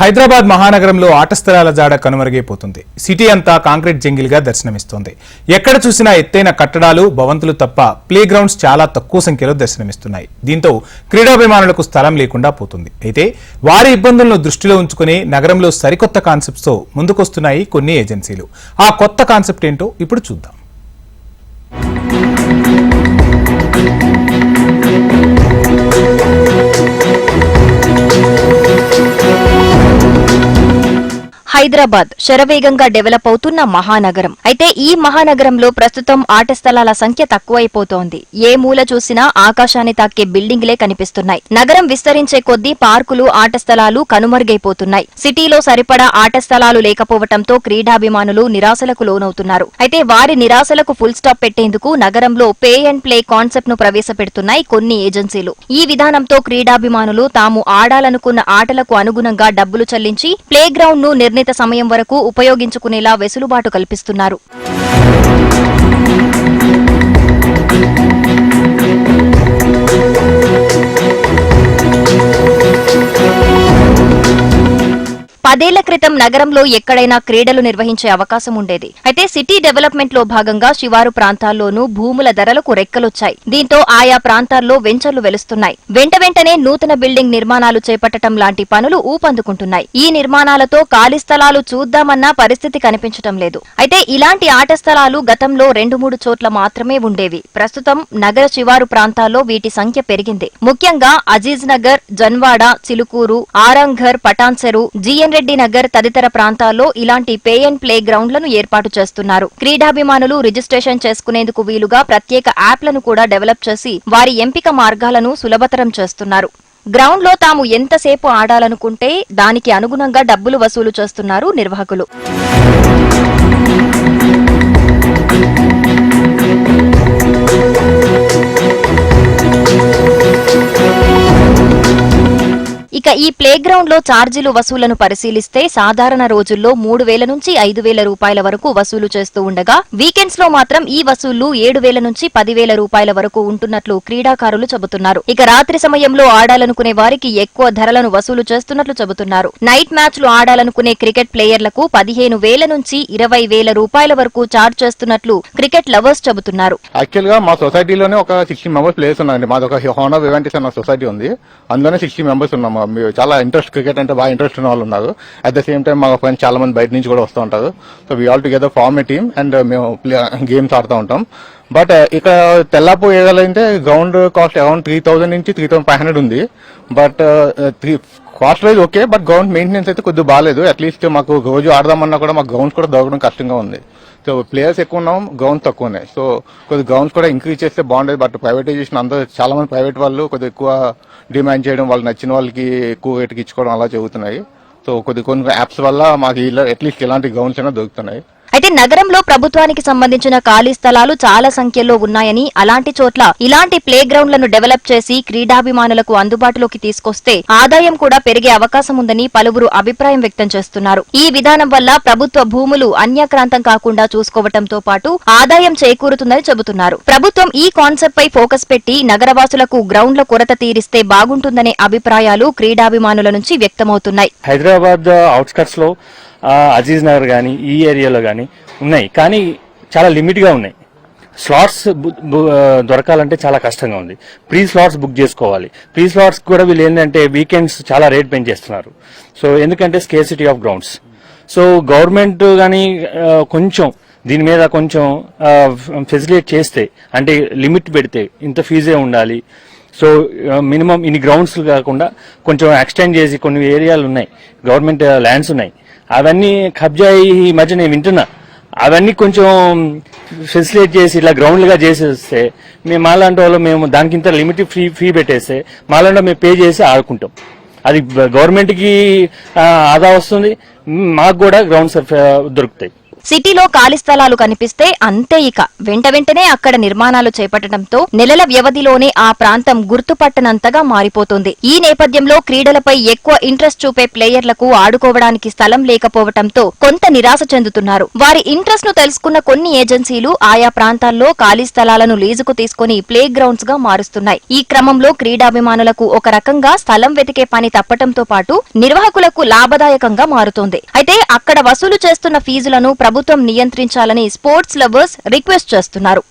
హైదరాబాద్ మహానగరంలో ఆటస్థలాల జాడ కనుమరుగైపోతుంది. సిటీ అంతా కాంక్రీట్ జంగిల్గా దర్శనమిస్తోంది. ఎక్కడ చూసినా ఎత్తైన కట్టడాలు భవంతులు తప్ప ప్లే గ్రౌండ్స్ చాలా తక్కువ సంఖ్యలో దర్శనమిస్తున్నాయి. దీంతో క్రీడాభిమానులకు స్థలం లేకుండా పోతుంది. అయితే వారి ఇబ్బందులను దృష్టిలో ఉంచుకుని నగరంలో సరికొత్త కాన్సెప్ట్స్తో ముందుకొస్తున్నాయి కొన్ని ఏజెన్సీలు. ఆ కొత్త కాన్సెప్ట్ ఏంటో ఇప్పుడు చూద్దాం. హైదరాబాద్ శరవేగంగా డెవలప్ అవుతున్న మహానగరం. అయితే ఈ మహానగరంలో ప్రస్తుతం ఆట స్థలాల సంఖ్య తక్కువైపోతోంది. ఏ మూల చూసినా ఆకాశాన్ని తాకే బిల్డింగ్లే కనిపిస్తున్నాయి. నగరం విస్తరించే కొద్దీ పార్కులు ఆట స్థలాలు కనుమరుగైపోతున్నాయి. సిటీలో సరిపడా ఆట స్థలాలు లేకపోవటంతో క్రీడాభిమానులు నిరాశలకు లోనవుతున్నారు. అయితే వారి నిరాశలకు ఫుల్ స్టాప్ పెట్టేందుకు నగరంలో పే అండ్ ప్లే కాన్సెప్ట్ను ప్రవేశపెడుతున్నాయి కొన్ని ఏజెన్సీలు. ఈ విధానంతో క్రీడాభిమానులు తాము ఆడాలనుకున్న ఆటలకు అనుగుణంగా డబ్బులు చెల్లించి ప్లే గ్రౌండ్ను నిర్ణీత సమయం వరకు ఉపయోగించుకునేలా వెసులుబాటు కల్పిస్తున్నారు. క్రితం నగరంలో ఎక్కడైనా క్రీడలు నిర్వహించే అవకాశం ఉండేది. అయితే సిటీ డెవలప్మెంట్లో భాగంగా శివారు ప్రాంతాల్లోనూ భూముల ధరలకు రెక్కలొచ్చాయి. దీంతో ఆయా ప్రాంతాల్లో వెంచర్లు వెలుస్తున్నాయి. వెంట వెంటనే నూతన బిల్డింగ్ నిర్మాణాలు చేపట్టడం లాంటి పనులు ఊపందుకుంటున్నాయి. ఈ నిర్మాణాలతో ఖాళీ స్థలాలు చూద్దామన్న పరిస్థితి కనిపించటం లేదు. అయితే ఇలాంటి ఆట స్థలాలు గతంలో రెండు మూడు చోట్ల మాత్రమే ఉండేవి. ప్రస్తుతం నగర శివారు ప్రాంతాల్లో వీటి సంఖ్య పెరిగింది. ముఖ్యంగా అజీజ్ నగర్ జన్వాడ చిలుకూరు ఆరంఘర్ పటాన్సెరు జిఎన్ రెడ్డి నగర్ తదితర ప్రాంతాల్లో ఇలాంటి పే అండ్ ప్లే గ్రౌండ్లను ఏర్పాటు చేస్తున్నారు. క్రీడాభిమానులు రిజిస్ట్రేషన్ చేసుకునేందుకు వీలుగా ప్రత్యేక యాప్లను కూడా డెవలప్ చేసి వారి ఎంపిక మార్గాలను సులభతరం చేస్తున్నారు. గ్రౌండ్లో తాము ఎంతసేపు ఆడాలనుకుంటే దానికి అనుగుణంగా డబ్బులు వసూలు చేస్తున్నారు నిర్వాహకులు. ఇక ఈ ప్లే గ్రౌండ్లో ఛార్జీలు వసూలను పరిశీలిస్తే సాధారణ రోజుల్లో మూడు వేల నుంచి ఐదు వేల రూపాయల వరకు వసూలు చేస్తూ ఉండగా వీకెండ్స్లో మాత్రం ఈ వసూళ్ళు ఏడు వేల నుంచి పదివేల రూపాయల వరకు ఉంటున్నట్లు క్రీడాకారులు చెబుతున్నారు. ఇక రాత్రి సమయంలో ఆడాలనుకునే వారికి ఎక్కువ ధరలను వసూలు చేస్తున్నట్లు చెబుతున్నారు. నైట్ మ్యాచ్లు ఆడాలనుకునే క్రికెట్ ప్లేయర్లకు పదిహేను వేల నుంచి ఇరవై వేల రూపాయల వరకు చార్జ్ చేస్తున్నట్లు క్రికెట్ లవర్స్ చెబుతున్నారు. యాక్చువల్గా మా సొసైటీలోనే ఒక సిక్స్టీ మెంబర్స్ ప్లేయర్స్ ఉన్నారండి. మాది ఒక హోనో వివెంటిస్ అన్న సొసైటీ ఉంది. అందులోనే సిక్స్టీ మెంబర్స్ ఉన్నాం చాలా ఇంట్రెస్ట్ క్రికెట్ అంటే బాగా ఇంట్రెస్ట్ ఉన్న వాళ్ళు ఉన్నారు. అట్ ద సేమ్ టైం మా ఫ్రెండ్స్ చాలా మంది బయట నుంచి కూడా వస్తూ ఉంటారు. So we all together form a team and మేము గేమ్స్ ఆడుతూ ఉంటాం. బట్ uh, ఇక్కడ తెల్లాపు ఏదైతే ground cost around three thousand నుంచి త్రీ థౌసండ్ ఫైవ్ హండ్రెడ్ ఉంది. But three cost wise okay but ground maintenance అయితే కొద్దిగా బాగాలేదు అట్లీస్ట్ మాకు రోజు ఆడదామన్నా కూడా మాకు గ్రౌండ్స్ కూడా దొరకడం కష్టంగా ఉంది. సో ప్లేయర్స్ ఎక్కువ ఉన్నాం గ్రౌండ్స్ తక్కువ ఉన్నాయి సో కొద్ది గ్రౌండ్స్ కూడా ఇంక్రీజ్ చేస్తే బాగుండేది. బట్ ప్రైవేటైజేషన్ అందరూ చాలా మంది ప్రైవేట్ వాళ్ళు కొద్దిగా ఎక్కువ డిమాండ్ చేయడం వాళ్ళు నచ్చిన వాళ్ళకి ఎక్కువ రేటుకి ఇచ్చుకోవడం అలా జరుగుతున్నాయి. సో కొద్ది కొన్ని యాప్స్ వల్ల మాకు ఇలా అట్లీస్ట్ ఇలాంటి గ్రౌండ్స్ అయినా దొరుకుతున్నాయి. అయితే నగరంలో ప్రభుత్వానికి సంబంధించిన ఖాళీ స్థలాలు చాలా సంఖ్యలో ఉన్నాయని అలాంటి చోట్ల ఇలాంటి ప్లే గ్రౌండ్లను డెవలప్ చేసి క్రీడాభిమానులకు అందుబాటులోకి తీసుకొస్తే ఆదాయం కూడా పెరిగే అవకాశం ఉందని పలువురు అభిప్రాయం వ్యక్తం చేస్తున్నారు. ఈ విధానం వల్ల ప్రభుత్వ భూములు అన్యాక్రాంతం కాకుండా చూసుకోవటంతో పాటు ఆదాయం చేకూరుతుందని చెబుతున్నారు. ప్రభుత్వం ఈ కాన్సెప్ట్ పై ఫోకస్ పెట్టి నగరవాసులకు గ్రౌండ్ల కొరత తీరిస్తే బాగుంటుందనే అభిప్రాయాలు క్రీడాభిమానుల నుంచి వ్యక్తమవుతున్నాయి. హైదరాబాద్ అవుట్స్కట్స్లో అజీజ్ నగర్ కానీ ఈ ఏరియాలో కానీ ఉన్నాయి. కానీ చాలా లిమిట్గా ఉన్నాయి. స్లాట్స్ బు- దొరకాలంటే చాలా కష్టంగా ఉంది. ప్రీ స్లాట్స్ బుక్ చేసుకోవాలి. ప్రీ స్లాట్స్ కూడా వీళ్ళు ఏంటంటే వీకెండ్స్ చాలా రేట్ పెంచేస్తున్నారు. సో ఎందుకంటే scarcity of grounds so government కానీ కొంచెం దీని మీద కొంచెం ఫెసిలిటేట్ చేస్తే అంటే లిమిట్ పెడితే ఇంత ఫీజే ఉండాలి. సో మినిమం ఇన్ని గ్రౌండ్స్ కాకుండా కొంచెం ఎక్స్టెండ్ చేసి కొన్ని ఏరియాలు ఉన్నాయి. గవర్నమెంట్ ల్యాండ్స్ ఉన్నాయి. అవన్నీ కబ్జా అయ్యి ఈ మధ్య నేను వింటున్నా. అవన్నీ కొంచెం ఫెసిలేట్ చేసి ఇట్లా గ్రౌండ్లుగా చేసేస్తే మేము మాలాంటి వాళ్ళు మేము దానికింత లిమిట్ ఫీ ఫీ పెట్టేస్తే మాలాంటి మేము పే చేసి ఆడుకుంటాం. అది గవర్నమెంట్కి ఆదా వస్తుంది. మాకు కూడా గ్రౌండ్స్ దొరుకుతాయి. సిటీలో ఖాళీ స్థలాలు కనిపిస్తే అంతే ఇక. వెంట వెంటనే అక్కడ నిర్మాణాలు చేపట్టడంతో నెలల వ్యవధిలోనే ఆ ప్రాంతం గుర్తుపట్టనంతగా మారిపోతుంది. ఈ నేపథ్యంలో క్రీడలపై ఎక్కువ ఇంట్రెస్ట్ చూపే ప్లేయర్లకు ఆడుకోవడానికి స్థలం లేకపోవటంతో కొంత నిరాశ చెందుతున్నారు. వారి ఇంట్రెస్ట్ను తెలుసుకున్న కొన్ని ఏజెన్సీలు ఆయా ప్రాంతాల్లో ఖాళీ స్థలాలను లీజుకు తీసుకుని ప్లే గ్రౌండ్స్గా మారుస్తున్నాయి. ఈ క్రమంలో క్రీడాభిమానులకు ఒక రకంగా స్థలం వెతికే పని తప్పటంతో పాటు నిర్వాహకులకు లాభదాయకంగా మారుతోంది. అయితే అక్కడ వసూలు చేస్తున్న ఫీజులను ప్రభుత్వం నియంత్రించాలని స్పోర్ట్స్ లవర్స్ రిక్వెస్ట్ చేస్తున్నారు.